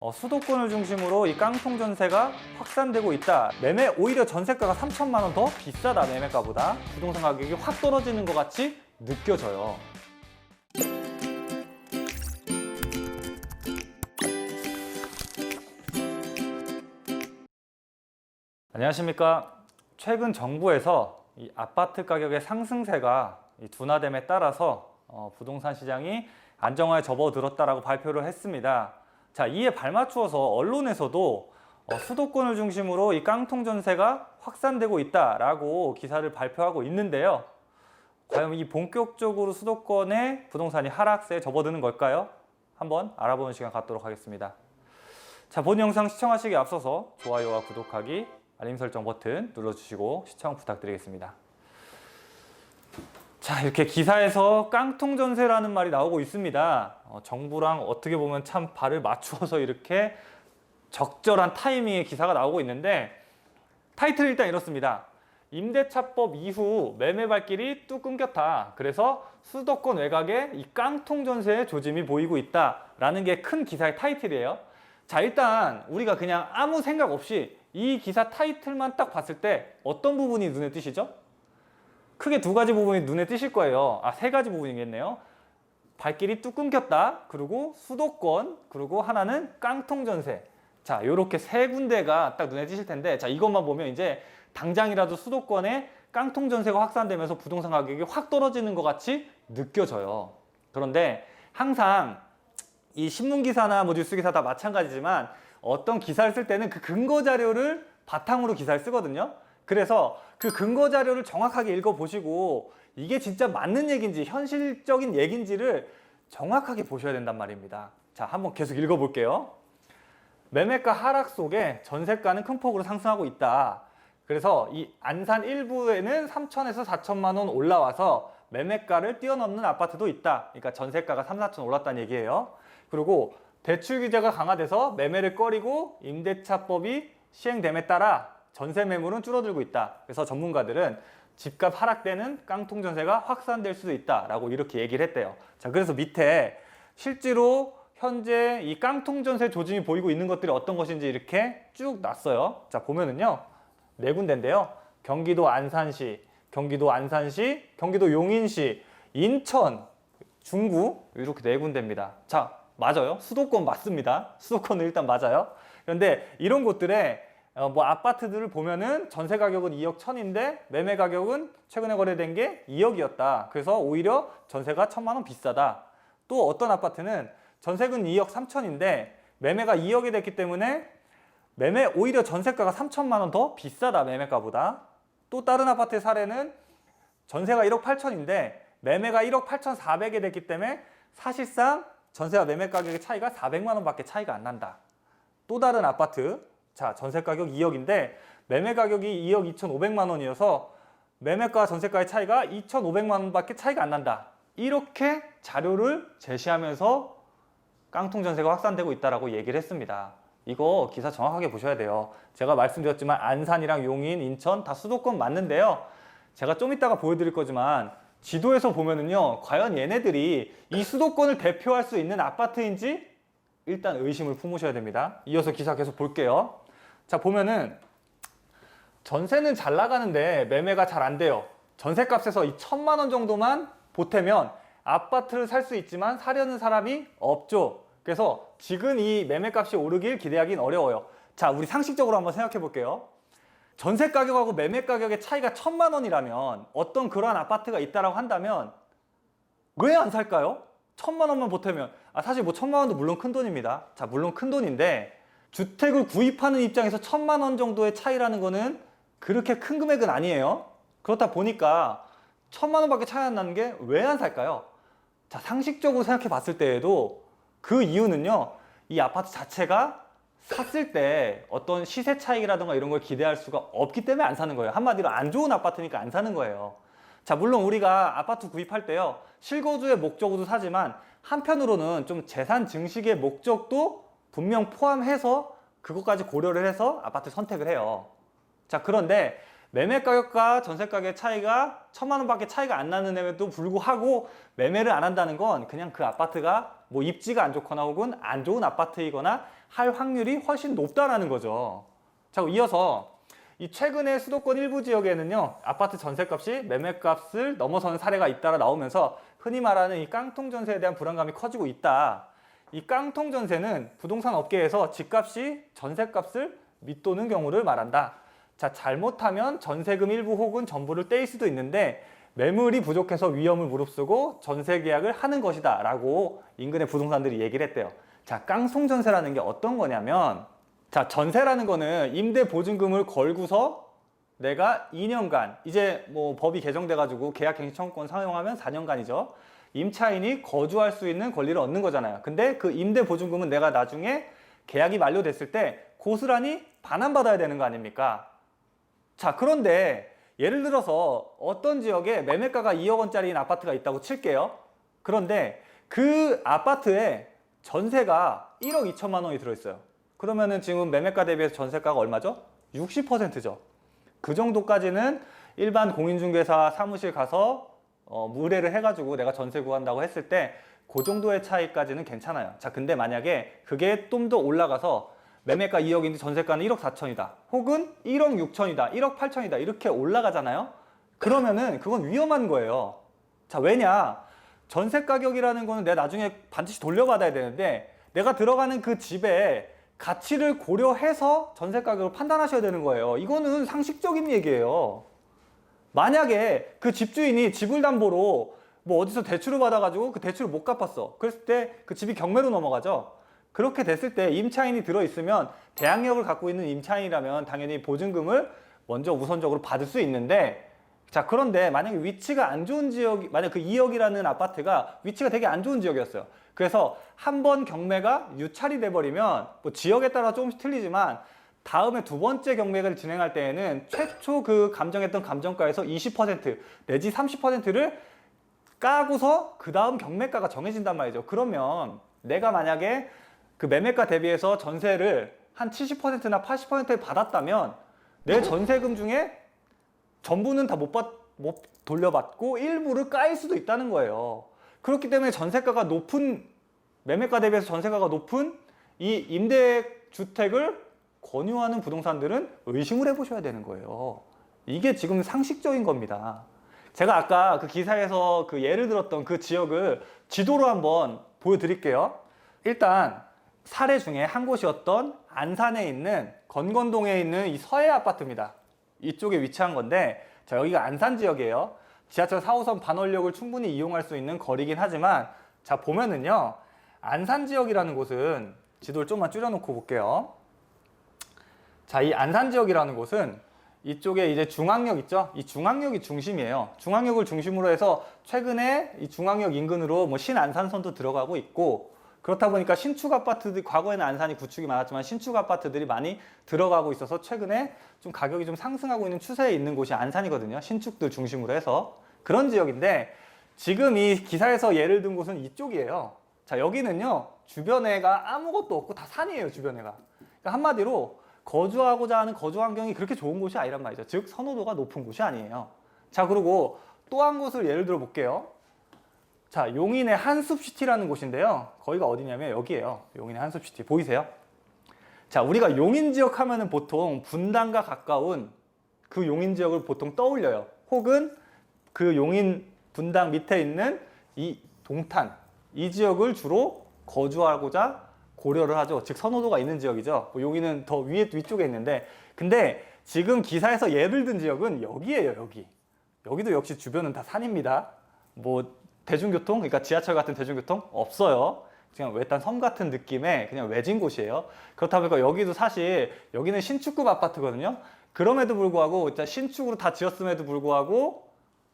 어, 수도권을 중심으로 이 깡통 전세가 확산되고 있다. 매매 오히려 전세가가 3천만 원 더 비싸다 매매가보다 부동산 가격이 확 떨어지는 것 같이 느껴져요. 안녕하십니까. 최근 정부에서 이 아파트 가격의 상승세가 이 둔화됨에 따라서 어, 부동산 시장이 안정화에 접어들었다라고 발표를 했습니다. 자, 이에 발맞추어서 언론에서도 어, 수도권을 중심으로 이 깡통 전세가 확산되고 있다라고 기사를 발표하고 있는데요. 과연 이 본격적으로 수도권의 부동산이 하락세에 접어드는 걸까요? 한번 알아보는 시간 갖도록 하겠습니다. 자, 본 영상 시청하시기 앞서서 좋아요와 구독하기, 알림 설정 버튼 눌러주시고 시청 부탁드리겠습니다. 자, 이렇게 기사에서 깡통 전세라는 말이 나오고 있습니다. 어, 정부랑 어떻게 보면 참 발을 맞추어서 이렇게 적절한 타이밍의 기사가 나오고 있는데 타이틀 일단 이렇습니다. 임대차법 이후 매매 발길이 뚝 끊겼다. 그래서 수도권 외곽에 이 깡통 전세의 조짐이 보이고 있다라는 게 큰 기사의 타이틀이에요. 자, 일단 우리가 그냥 아무 생각 없이 이 기사 타이틀만 딱 봤을 때 어떤 부분이 눈에 띄시죠? 크게 두 가지 부분이 눈에 띄실 거예요. 아, 세 가지 부분이겠네요. 발길이 뚝 끊겼다. 그리고 수도권. 그리고 하나는 깡통 전세. 자, 요렇게 세 군데가 딱 눈에 띄실 텐데, 자, 이것만 보면 이제 당장이라도 수도권에 깡통 전세가 확산되면서 부동산 가격이 확 떨어지는 것 같이 느껴져요. 그런데 항상 이 신문 기사나 뭐 뉴스 기사 다 마찬가지지만 어떤 기사를 쓸 때는 그 근거 자료를 바탕으로 기사를 쓰거든요. 그래서 그 근거 자료를 정확하게 읽어 보시고 이게 진짜 맞는 얘기인지 현실적인 얘기인지를 정확하게 보셔야 된단 말입니다. 자, 한번 계속 읽어 볼게요. 매매가 하락 속에 전세가는 큰 폭으로 상승하고 있다. 그래서 이 안산 일부에는 3천에서 4천만 원 올라와서 매매가를 뛰어넘는 아파트도 있다. 그러니까 전세가가 3, 4천 올랐다는 얘기예요. 그리고 대출 규제가 강화돼서 매매를 꺼리고 임대차법이 시행됨에 따라 전세 매물은 줄어들고 있다. 그래서 전문가들은 집값 하락되는 깡통 전세가 확산될 수도 있다라고 이렇게 얘기를 했대요. 자, 그래서 밑에 실제로 현재 이 깡통 전세 조짐이 보이고 있는 것들이 어떤 것인지 이렇게 쭉 놨어요. 자, 보면은요. 네 군데인데요. 경기도 안산시, 경기도 안산시, 경기도 용인시, 인천, 중구 이렇게 네 군데입니다. 자, 맞아요. 수도권 맞습니다. 수도권은 일단 맞아요. 그런데 이런 곳들에 어, 뭐 아파트들을 보면은 전세 가격은 2억 1000인데 매매 가격은 최근에 거래된 게 2억이었다. 그래서 오히려 전세가 1000만 원 비싸다. 또 어떤 아파트는 전세금 2억 3천인데 매매가 2억이 됐기 때문에 매매 오히려 전세가가 3천만 원 더 비싸다 매매가보다. 또 다른 아파트의 사례는 전세가 1억 8천인데 매매가 1억 8천 4백이 됐기 때문에 사실상 전세와 매매 가격의 차이가 400만 원밖에 차이가 안 난다. 또 다른 아파트 자 전세 가격 2억인데 매매 가격이 2억 2,500만 원이어서 매매가 전세가의 차이가 2,500만 원밖에 차이가 안 난다. 이렇게 자료를 제시하면서 깡통 전세가 확산되고 있다라고 얘기를 했습니다. 이거 기사 정확하게 보셔야 돼요. 제가 말씀드렸지만 안산이랑 용인, 인천 다 수도권 맞는데요. 제가 좀 이따가 보여드릴 거지만 지도에서 보면은요, 과연 얘네들이 이 수도권을 대표할 수 있는 아파트인지 일단 의심을 품으셔야 됩니다. 이어서 기사 계속 볼게요. 자, 보면은 전세는 잘 나가는데 매매가 잘 안 돼요. 전세 값에서 이 천만 원 정도만 보태면 아파트를 살 수 있지만 사려는 사람이 없죠. 그래서 지금 이 매매 값이 오르길 기대하기는 어려워요. 자, 우리 상식적으로 한번 생각해 볼게요. 전세 가격하고 매매 가격의 차이가 천만 원이라면 어떤 그러한 아파트가 있다라고 한다면 왜 안 살까요? 천만 원만 보태면 아 사실 뭐 천만 원도 물론 큰 돈입니다. 자 물론 큰 돈인데 주택을 구입하는 입장에서 천만 원 정도의 차이라는 거는 그렇게 큰 금액은 아니에요. 그렇다 보니까 천만 원밖에 차이 안 나는 게 왜 안 살까요? 자 상식적으로 생각해 봤을 때에도 그 이유는요 이 아파트 자체가 샀을 때 어떤 시세 차익이라든가 이런 걸 기대할 수가 없기 때문에 안 사는 거예요. 한마디로 안 좋은 아파트니까 안 사는 거예요. 자, 물론 우리가 아파트 구입할 때요. 실거주의 목적으로 사지만 한편으로는 좀 재산 증식의 목적도 분명 포함해서 그것까지 고려를 해서 아파트 선택을 해요. 자, 그런데 매매 가격과 전세 가격의 차이가 천만 원밖에 차이가 안 나는데도 불구하고 매매를 안 한다는 건 그냥 그 아파트가 뭐 입지가 안 좋거나 혹은 안 좋은 아파트이거나 할 확률이 훨씬 높다라는 거죠. 자, 이어서 이 최근에 수도권 일부 지역에는요 아파트 전세값이 매매값을 넘어서는 사례가 잇따라 나오면서 흔히 말하는 이 깡통 전세에 대한 불안감이 커지고 있다. 이 깡통 전세는 부동산 업계에서 집값이 전세값을 밑도는 경우를 말한다. 자 잘못하면 전세금 일부 혹은 전부를 떼일 수도 있는데 매물이 부족해서 위험을 무릅쓰고 전세 계약을 하는 것이다 라고 인근의 부동산들이 얘기를 했대요. 자 깡통 전세라는 게 어떤 거냐면 자, 전세라는 거는 임대 보증금을 걸고서 내가 2년간 이제 뭐 법이 개정돼 가지고 계약 갱신 청구권 사용하면 4년간이죠. 임차인이 거주할 수 있는 권리를 얻는 거잖아요. 근데 그 임대 보증금은 내가 나중에 계약이 만료됐을 때 고스란히 반환받아야 되는 거 아닙니까? 자, 그런데 예를 들어서 어떤 지역에 매매가가 2억 원짜리인 아파트가 있다고 칠게요. 그런데 그 아파트에 전세가 1억 2천만 원이 들어있어요. 그러면은 지금 매매가 대비해서 전세가가 얼마죠? 60%죠. 그 정도까지는 일반 공인중개사 사무실 가서 어, 의뢰를 해가지고 내가 전세 구한다고 했을 때 그 정도의 차이까지는 괜찮아요. 자, 근데 만약에 그게 좀 더 올라가서 매매가 2억인데 전세가는 1억 4천이다. 혹은 1억 6천이다. 1억 8천이다. 이렇게 올라가잖아요. 그러면은 그건 위험한 거예요. 자, 왜냐? 전세 가격이라는 거는 내가 나중에 반드시 돌려받아야 되는데 내가 들어가는 그 집에 가치를 고려해서 전세 가격을 판단하셔야 되는 거예요. 이거는 상식적인 얘기예요. 만약에 그 집주인이 집을 담보로 뭐 어디서 대출을 받아가지고 그 대출을 못 갚았어. 그랬을 때 그 집이 경매로 넘어가죠. 그렇게 됐을 때 임차인이 들어있으면 대항력을 갖고 있는 임차인이라면 당연히 보증금을 먼저 우선적으로 받을 수 있는데 자 그런데 만약에 위치가 안 좋은 지역이 만약 그 2억이라는 아파트가 위치가 되게 안 좋은 지역이었어요. 그래서 한 번 경매가 유찰이 돼버리면 뭐 지역에 따라 조금씩 틀리지만 다음에 두 번째 경매를 진행할 때에는 최초 그 감정했던 감정가에서 20% 내지 30%를 까고서 그 다음 경매가가 정해진단 말이죠. 그러면 내가 만약에 그 매매가 대비해서 전세를 한 70%나 80% 받았다면 내 전세금 중에 전부는 다 못 받, 못 돌려받고 일부를 까일 수도 있다는 거예요. 그렇기 때문에 전세가가 높은 매매가 대비해서 전세가가 높은 이 임대주택을 권유하는 부동산들은 의심을 해보셔야 되는 거예요. 이게 지금 상식적인 겁니다. 제가 아까 그 기사에서 그 예를 들었던 그 지역을 지도로 한번 보여드릴게요. 일단 사례 중에 한 곳이었던 안산에 있는 건건동에 있는 이 서해 아파트입니다. 이쪽에 위치한 건데 자 여기가 안산 지역이에요. 지하철 4호선 반월역을 충분히 이용할 수 있는 거리긴 하지만 자 보면은요 안산 지역이라는 곳은 지도를 좀만 줄여놓고 볼게요. 자 이 안산 지역이라는 곳은 이쪽에 이제 중앙역 있죠? 이 중앙역이 중심이에요. 중앙역을 중심으로 해서 최근에 이 중앙역 인근으로 뭐 신안산선도 들어가고 있고 그렇다 보니까 신축 아파트들 과거에는 안산이 구축이 많았지만 신축 아파트들이 많이 들어가고 있어서 최근에 좀 가격이 좀 상승하고 있는 추세에 있는 곳이 안산이거든요. 신축들 중심으로 해서 그런 지역인데 지금 이 기사에서 예를 든 곳은 이쪽이에요. 자 여기는요 주변에가 아무것도 없고 다 산이에요 주변에가. 그러니까 한마디로 거주하고자 하는 거주 환경이 그렇게 좋은 곳이 아니란 말이죠. 즉 선호도가 높은 곳이 아니에요. 자 그리고 또 한 곳을 예를 들어 볼게요. 자, 용인의 한숲시티라는 곳인데요. 거기가 어디냐면 여기에요. 용인의 한숲시티. 보이세요? 자, 우리가 용인 지역 하면은 보통 분당과 가까운 그 용인 지역을 보통 떠올려요. 혹은 그 용인 분당 밑에 있는 이 동탄, 이 지역을 주로 거주하고자 고려를 하죠. 즉 선호도가 있는 지역이죠. 뭐 용인은 더 위에 위쪽에 있는데 근데 지금 기사에서 예를 든 지역은 여기에요, 여기. 여기도 역시 주변은 다 산입니다. 뭐 대중교통, 그러니까 지하철 같은 대중교통 없어요. 그냥 외딴 섬 같은 느낌의 그냥 외진 곳이에요. 그렇다 보니까 여기도 사실 여기는 신축급 아파트거든요. 그럼에도 불구하고 진짜 신축으로 다 지었음에도 불구하고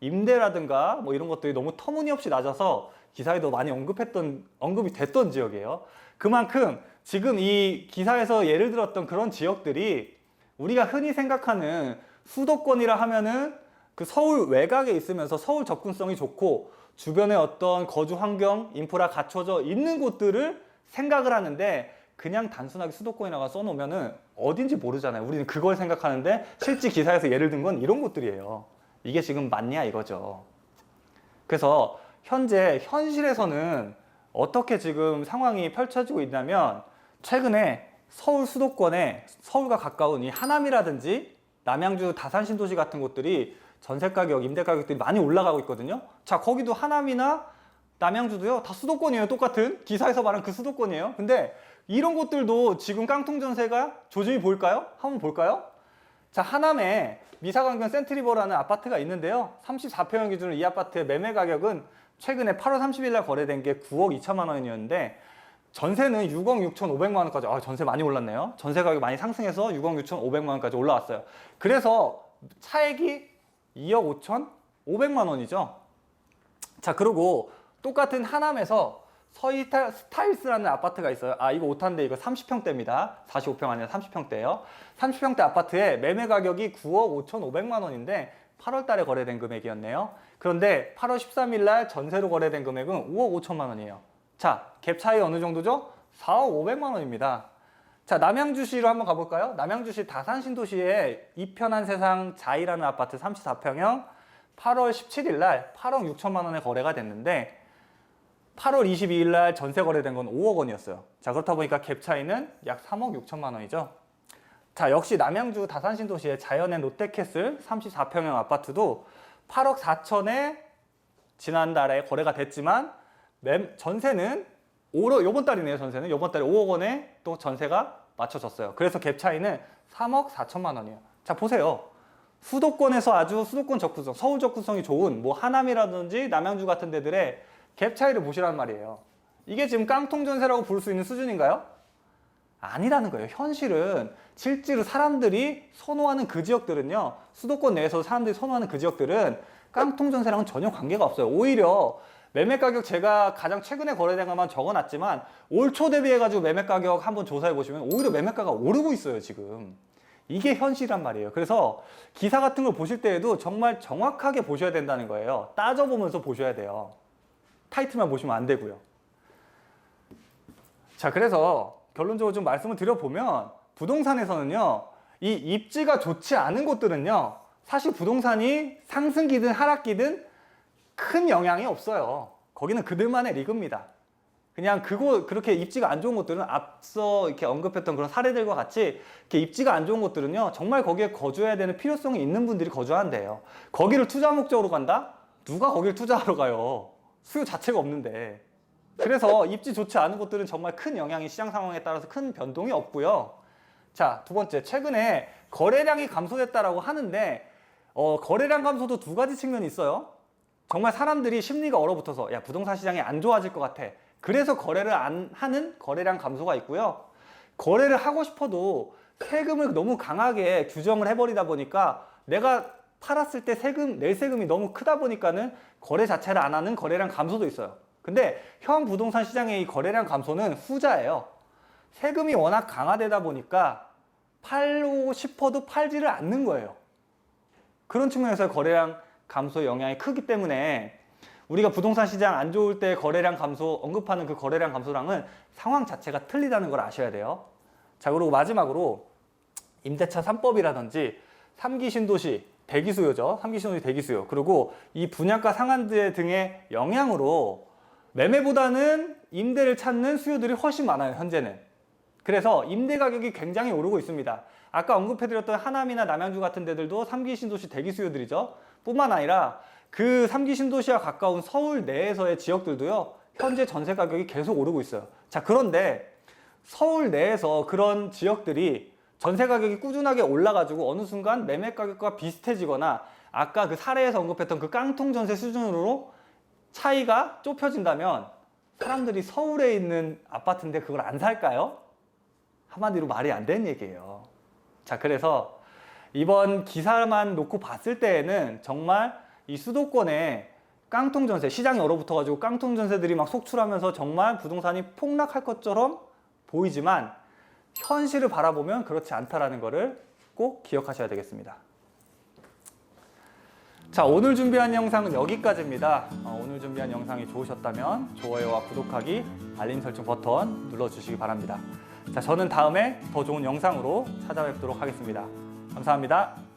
임대라든가 뭐 이런 것들이 너무 터무니없이 낮아서 기사에도 많이 언급했던 언급이 됐던 지역이에요. 그만큼 지금 이 기사에서 예를 들었던 그런 지역들이 우리가 흔히 생각하는 수도권이라 하면은 그 서울 외곽에 있으면서 서울 접근성이 좋고 주변에 어떤 거주 환경, 인프라 갖춰져 있는 곳들을 생각을 하는데 그냥 단순하게 수도권이라고 써놓으면은 어딘지 모르잖아요. 우리는 그걸 생각하는데 실제 기사에서 예를 든 건 이런 곳들이에요. 이게 지금 맞냐 이거죠. 그래서 현재 현실에서는 어떻게 지금 상황이 펼쳐지고 있냐면 최근에 서울 수도권에 서울과 가까운 이 하남이라든지 남양주 다산 신도시 같은 곳들이 전세 가격, 임대 가격들이 많이 올라가고 있거든요. 자, 거기도 하남이나 남양주도요. 다 수도권이에요. 똑같은 기사에서 말한 그 수도권이에요. 근데 이런 곳들도 지금 깡통 전세가 조짐이 보일까요? 한번 볼까요? 자, 하남에 미사강변 센트리버라는 아파트가 있는데요. 34평형 기준으로 이 아파트의 매매 가격은 최근에 8월 30일 날 거래된 게 9억 2천만 원이었는데 전세는 6억 6천5백만 원까지 아, 전세 많이 올랐네요. 전세 가격 많이 상승해서 6억 6천 5백만 원까지 올라왔어요. 그래서 차액이 2억 5천 5백만 원이죠. 자, 그리고 똑같은 하남에서 서이타 스타일스라는 아파트가 있어요. 아, 이거 오탄데 이거 30평대입니다. 45평 아니라 30평대예요. 30평대 아파트의 매매 가격이 9억 5천5백만 원인데 8월 달에 거래된 금액이었네요. 그런데 8월 13일 날 전세로 거래된 금액은 5억 5천만 원이에요. 자, 갭 차이 어느 정도죠? 4억 5백만 원입니다. 자, 남양주시로 한번 가볼까요? 남양주시 다산 신도시에 이편한 세상 자이라는 아파트 34평형 8월 17일 날 8억 6천만 원에 거래가 됐는데 8월 22일 날 전세 거래된 건 5억 원이었어요. 자, 그렇다 보니까 갭 차이는 약 3억 6천만 원이죠. 자, 역시 남양주 다산 신도시의 자연의 롯데캐슬 34평형 아파트도 8억 4천에 지난달에 거래가 됐지만 매- 전세는 오로 요번 달이네요. 전세는 요번 달에 5억 원에 또 전세가 맞춰졌어요. 그래서 갭 차이는 3억 4천만 원이에요. 자 보세요. 수도권에서 아주 수도권 접근성, 서울 접근성이 좋은 뭐 하남이라든지 남양주 같은 데들의 갭 차이를 보시란 말이에요. 이게 지금 깡통 전세라고 부를 수 있는 수준인가요? 아니라는 거예요. 현실은 실제로 사람들이 선호하는 그 지역들은요. 수도권 내에서 사람들이 선호하는 그 지역들은 깡통 전세랑은 전혀 관계가 없어요. 오히려 매매 가격 제가 가장 최근에 거래된 것만 적어놨지만 올 초 대비해가지고 매매 가격 한번 조사해 보시면 오히려 매매가가 오르고 있어요 지금. 이게 현실이란 말이에요. 그래서 기사 같은 걸 보실 때에도 정말 정확하게 보셔야 된다는 거예요. 따져보면서 보셔야 돼요. 타이틀만 보시면 안 되고요. 자, 그래서 결론적으로 좀 말씀을 드려보면 부동산에서는요, 이 입지가 좋지 않은 곳들은요, 사실 부동산이 상승기든 하락기든 큰 영향이 없어요. 거기는 그들만의 리그입니다. 그냥 그거 그렇게 입지가 안 좋은 곳들은 앞서 이렇게 언급했던 그런 사례들과 같이 이렇게 입지가 안 좋은 곳들은요 정말 거기에 거주해야 되는 필요성이 있는 분들이 거주한대요. 거기를 투자 목적으로 간다? 누가 거기를 투자하러 가요? 수요 자체가 없는데. 그래서 입지 좋지 않은 곳들은 정말 큰 영향이 시장 상황에 따라서 큰 변동이 없고요. 자, 두 번째, 최근에 거래량이 감소됐다라고 하는데 어, 거래량 감소도 두 가지 측면이 있어요. 정말 사람들이 심리가 얼어붙어서 야 부동산 시장이 안 좋아질 것 같아. 그래서 거래를 안 하는 거래량 감소가 있고요. 거래를 하고 싶어도 세금을 너무 강하게 규정을 해버리다 보니까 내가 팔았을 때 세금 낼 세금이 너무 크다 보니까는 거래 자체를 안 하는 거래량 감소도 있어요. 근데 현 부동산 시장의 이 거래량 감소는 후자예요. 세금이 워낙 강화되다 보니까 팔고 싶어도 팔지를 않는 거예요. 그런 측면에서 거래량 감소 영향이 크기 때문에 우리가 부동산 시장 안 좋을 때 거래량 감소 언급하는 그 거래량 감소랑은 상황 자체가 틀리다는 걸 아셔야 돼요. 자 그리고 마지막으로 임대차 3법이라든지 3기 신도시 대기 수요죠. 3기 신도시 대기 수요. 그리고 이 분양가 상한제 등의 영향으로 매매보다는 임대를 찾는 수요들이 훨씬 많아요. 현재는. 그래서 임대 가격이 굉장히 오르고 있습니다. 아까 언급해드렸던 하남이나 남양주 같은 데들도 3기 신도시 대기 수요들이죠. 뿐만 아니라 그 3기 신도시와 가까운 서울 내에서의 지역들도요. 현재 전세 가격이 계속 오르고 있어요. 자, 그런데 서울 내에서 그런 지역들이 전세 가격이 꾸준하게 올라가지고 어느 순간 매매 가격과 비슷해지거나 아까 그 사례에서 언급했던 그 깡통 전세 수준으로 차이가 좁혀진다면 사람들이 서울에 있는 아파트인데 그걸 안 살까요? 한마디로 말이 안 되는 얘기예요. 자, 그래서 이번 기사만 놓고 봤을 때에는 정말 이 수도권에 깡통 전세, 시장이 얼어붙어 가지고 깡통 전세들이 막 속출하면서 정말 부동산이 폭락할 것처럼 보이지만 현실을 바라보면 그렇지 않다라는 것을 꼭 기억하셔야 되겠습니다. 자, 오늘 준비한 영상은 여기까지입니다. 어, 오늘 준비한 영상이 좋으셨다면 좋아요와 구독하기, 알림 설정 버튼 눌러주시기 바랍니다. 자, 저는 다음에 더 좋은 영상으로 찾아뵙도록 하겠습니다. 감사합니다.